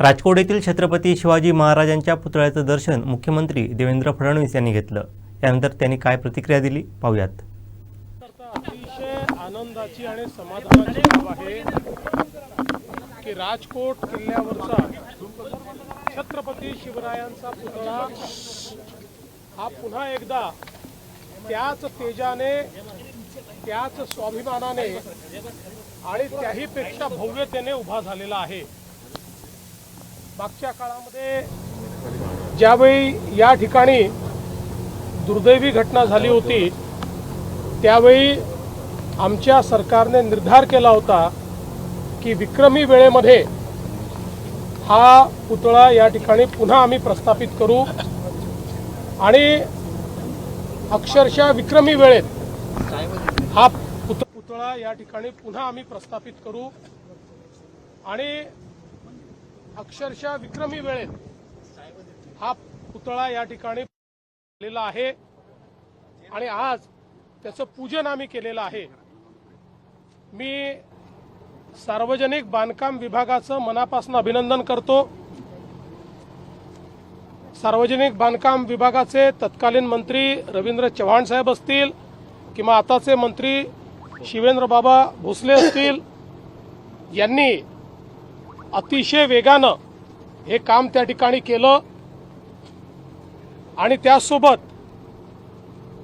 राजकोट येथील छत्रपती शिवाजी महाराजांच्या पुतळ्याचं दर्शन मुख्यमंत्री देवेंद्र फडणवीस यांनी घेतलं. यानंतर त्यांनी काय प्रतिक्रिया दिली? पाहूयात. अतिशय आनंदाची आणि समाधानाची बाब आहे की राजकोट किल्ल्यावरचा छत्रपती शिवरायांचा पुतळा हा पुन्हा एकदा त्याच तेजाने त्याच स्वाभिमानाने आणि त्याहीपेक्षा भव्यतेने उभा झालेला आहे. मागच्या काळामध्ये ज्यावेळी या ठिकाणी दुर्दैवी घटना झाली होती त्यावेळी आमच्या सरकारने निर्धार केला होता की विक्रमी वेळेमध्ये हा पुतळा या ठिकाणी पुन्हा आम्ही प्रस्थापित करू. आणि अक्षरशः विक्रमी वेळेत हा पुत पुतळा या ठिकाणी पुन्हा आम्ही प्रस्थापित करू. आणि अक्षरशः विक्रमी वेळेत हा पुतळा या ठिकाणी आहे. आणि आज त्याचं पूजन आम्ही केलेलं आहे. मी सार्वजनिक बांधकाम विभागाचं मनापासून अभिनंदन करतो. सार्वजनिक बांधकाम विभागाचे तत्कालीन मंत्री रवींद्र चव्हाण साहेब असतील किंवा आताचे मंत्री शिवेंद्र बाबा भोसले असतील यांनी अतिशय वेगानं हे काम त्या ठिकाणी केलं. आणि त्यासोबत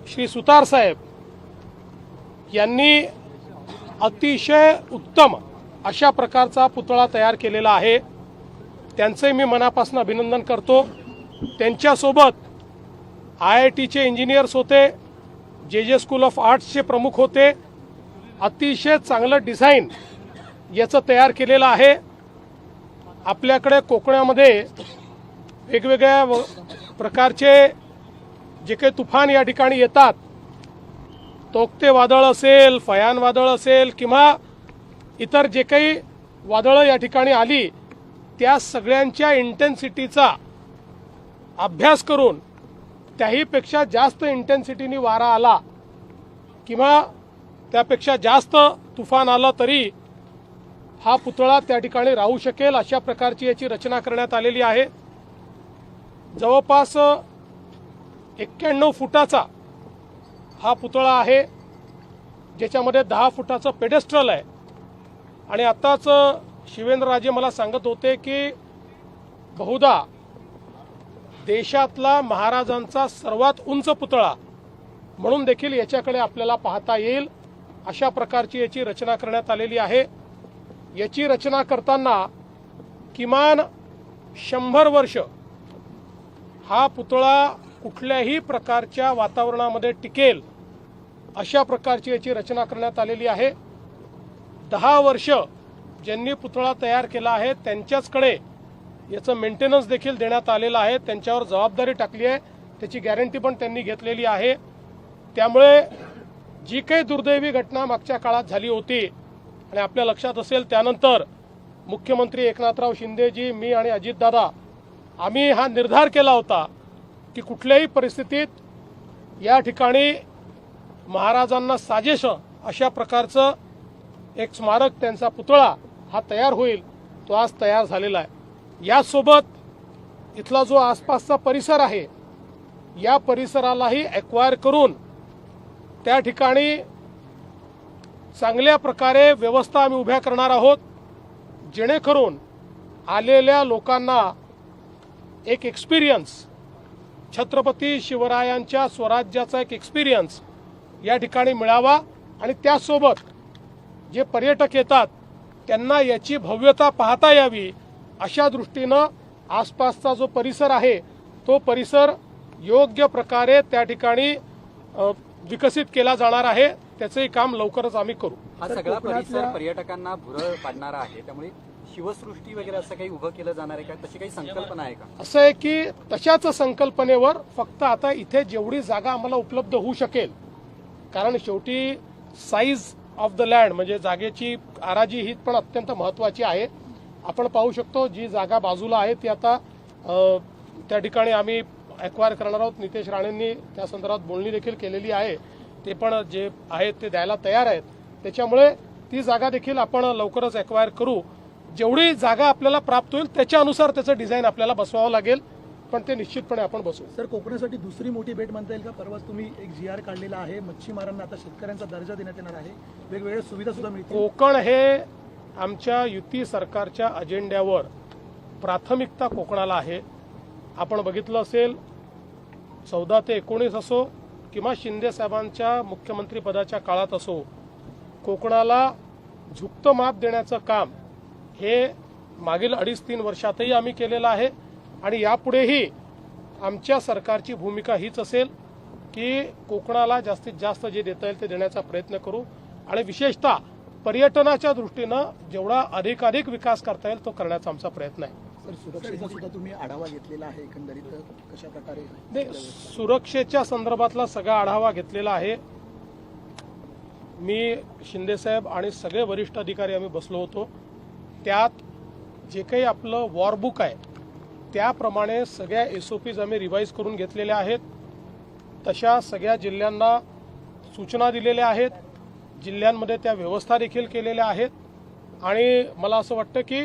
श्री सुतार साहेब यांनी अतिशय उत्तम अशा प्रकारचा पुतळा तयार केलेला आहे. त्यांचे मी मनापासून अभिनंदन करतो. त्यांच्यासोबत आय आय टीचे इंजिनियर्स होते. जे जे स्कूल ऑफ आर्ट्सचे प्रमुख होते. अतिशय चांगलं डिझाईन याचं तयार केलेलं आहे. आपल्याकडे कोकणामध्ये वेगवेगळ्या व- प्रकारचे जे काही तुफान या ठिकाणी येतात तोकते वादळ असेल फयान वादळ असेल किंवा इतर जे काही वादळं या ठिकाणी आली त्या सगळ्यांच्या इंटेन्सिटीचा अभ्यास करून त्याहीपेक्षा जास्त इंटेन्सिटीने वारा आला किंवा त्यापेक्षा जास्त तुफान आलं तरी हा पुतळा त्या ठिकाणी राहू शकेल अशा प्रकारची याची रचना करण्यात आलेली आहे. जवळपास एक्क्याण्णव फुटाचा हा पुतळा आहे ज्याच्यामध्ये दहा फुटाचं पेडेस्ट्रल आहे. आणि आत्ताच शिवेंद्रराजे मला सांगत होते की बहुधा देशातला महाराजांचा सर्वात उंच पुतळा म्हणून देखील याच्याकडे आपल्याला पाहता येईल अशा प्रकारची याची रचना करण्यात आलेली आहे. याची रचना करताना किमान शंभर वर्ष हा पुतळा कुठल्याही प्रकारच्या वातावरणामध्ये टिकेल अशा प्रकारची याची रचना करण्यात आलेली आहे. दहा वर्ष ज्यांनी पुतळा तयार केला आहे त्यांच्याचकडे याचं मेंटेनन्स देखील देण्यात आलेलं आहे. त्यांच्यावर जबाबदारी टाकली आहे. त्याची गॅरंटी पण त्यांनी घेतलेली आहे. त्यामुळे जी काही दुर्दैवी घटना मागच्या काळात झाली होती आणि आपल्या लक्षात असेल त्यानंतर मुख्यमंत्री एकनाथराव शिंदेजी मी आणि अजितदादा आम्ही हा निर्धार केला होता की कुठल्याही परिस्थितीत या ठिकाणी महाराजांना साजेश अशा प्रकारचं एक स्मारक त्यांचा पुतळा हा तयार होईल तो आज तयार झालेला आहे. यासोबत इथला जो आसपासचा परिसर आहे या परिसरालाही एक्वायर करून त्या ठिकाणी चांगल्या प्रकारे व्यवस्था आम्ही उभ्या करणार आहोत. जेणेकरून आलेल्या लोकांना एक एक्सपिरियन्स छत्रपती शिवरायांच्या स्वराज्याचा एक एक्सपिरियन्स या ठिकाणी मिळावा आणि त्यासोबत जे पर्यटक येतात त्यांना याची भव्यता पाहता यावी अशा दृष्टीनं आसपासचा जो परिसर आहे तो परिसर योग्य प्रकारे त्या ठिकाणी विकसित केला जाणार आहे. त्याचंही काम लवकरच आम्ही करू. हा सगळा परिसर पर्यटकांना भुरळ पाडणारा आहे. त्यामुळे शिवसृष्टी वगैरे असं काही उभं केलं जाणार आहे का? तशी काही संकल्पना आहे का? असं आहे की तशाच संकल्पनेवर फक्त आता इथे जेवढी जागा आम्हाला उपलब्ध होऊ शकेल कारण शेवटी साईज ऑफ द लँड म्हणजे जागेची आराजी ही पण अत्यंत महत्वाची आहे. आपण पाहू शकतो जी जागा बाजूला आहे ती आता त्या ठिकाणी आम्ही एक्वायर करणार आहोत. नितेश राणेंनी त्या संदर्भात बोलणी देखील केलेली आहे. ते पण जे आहेत ते द्यायला तयार आहेत. त्याच्यामुळे ती जागा देखील आपण लवकरच एक्वायर करू. जेवढी जागा आपल्याला प्राप्त होईल त्याच्यानुसार त्याचं डिझाईन आपल्याला बसवावं लागेल. पण ते निश्चितपणे आपण बसवू. सर कोकणासाठी दुसरी मोठी भेट म्हणता येईल का? परवाच तुम्ही एक जी आर काढलेला आहे. मच्छीमारांना आता शेतकऱ्यांचा दर्जा देण्यात येणार आहे. वेगवेगळ्या सुविधा सुद्धा मिळतील. कोकण हे आमच्या युती सरकारच्या अजेंड्यावर प्राथमिकता कोकणाला आहे. आपण बघितलं असेल चौदा ते एकोणीस असो किंवा शिंदेसाहेबांच्या मुख्यमंत्रीपदाच्या काळात असो कोकणाला झुकतं माप देण्याचं काम हे मागील अडीच तीन वर्षातही आम्ही केलेलं आहे आणि यापुढेही आमच्या सरकारची भूमिका हीच असेल की कोकणाला जास्तीत जास्त जे देता येईल ते देण्याचा प्रयत्न करू आणि विशेषतः पर्यटनाच्या दृष्टीनं जेवढा अधिकाधिक विकास करता येईल तो करण्याचा आमचा प्रयत्न आहे. सर सुरक्षेचा सुद्धा तुम्ही आढावा घेतलेला आहे एकंदरीत कशा प्रकारे नाही सुरक्षेच्या संदर्भातला सगळा आढावा घेतलेला आहे. मी शिंदेसाहेब आणि सगळे वरिष्ठ अधिकारी आम्ही बसलो होतो. त्यात जे काही आपलं वॉरबुक आहे त्याप्रमाणे सगळ्या एस ओ पीज आम्ही रिवाईज करून घेतलेल्या आहेत. तशा सगळ्या जिल्ह्यांना सूचना दिलेल्या आहेत. जिल्ह्यांमध्ये त्या व्यवस्था देखील केलेल्या आहेत. आणि मला असं वाटतं की